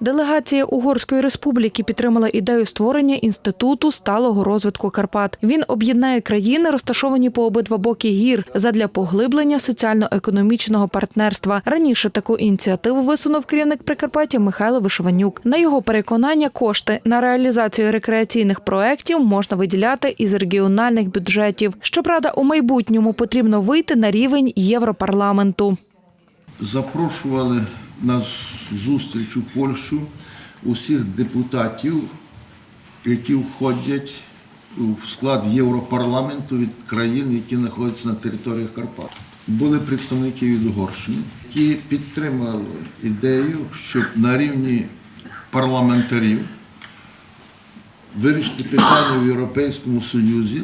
Делегація Угорської республіки підтримала ідею створення інституту сталого розвитку Карпат. Він об'єднає країни, розташовані по обидва боки гір, задля поглиблення соціально-економічного партнерства. Раніше таку ініціативу висунув керівник Прикарпаття Михайло Вишованюк. На його переконання, кошти на реалізацію рекреаційних проєктів можна виділяти із регіональних бюджетів. Щоправда, у майбутньому потрібно вийти на рівень Європарламенту. запрошували на зустріч у Польщу усіх депутатів, які входять в склад Європарламенту від країн, які знаходяться на території Карпат. Були представники від Угорщини, які підтримали ідею, щоб на рівні парламентарів вирішити питання в Європейському Союзі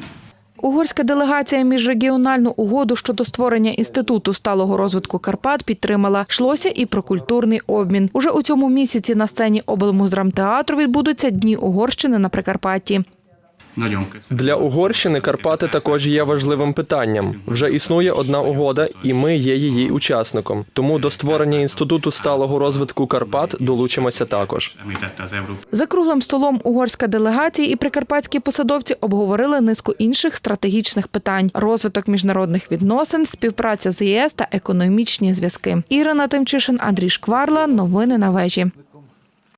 Угорська делегація міжрегіональну угоду щодо створення інституту сталого розвитку Карпат підтримала. Шлося і про культурний обмін. Уже у цьому місяці на сцені облмуздрамтеатру відбудуться дні Угорщини на Прикарпатті. Для Угорщини Карпати також є важливим питанням. Вже існує одна угода, і ми є її учасником. Тому до створення інституту сталого розвитку Карпат долучимося також. За круглим столом угорська делегація і прикарпатські посадовці обговорили низку інших стратегічних питань: розвиток міжнародних відносин, співпраця з ЄС та економічні зв'язки. Ірина Тимчишин, Андрій Шкварла. Новини на вежі.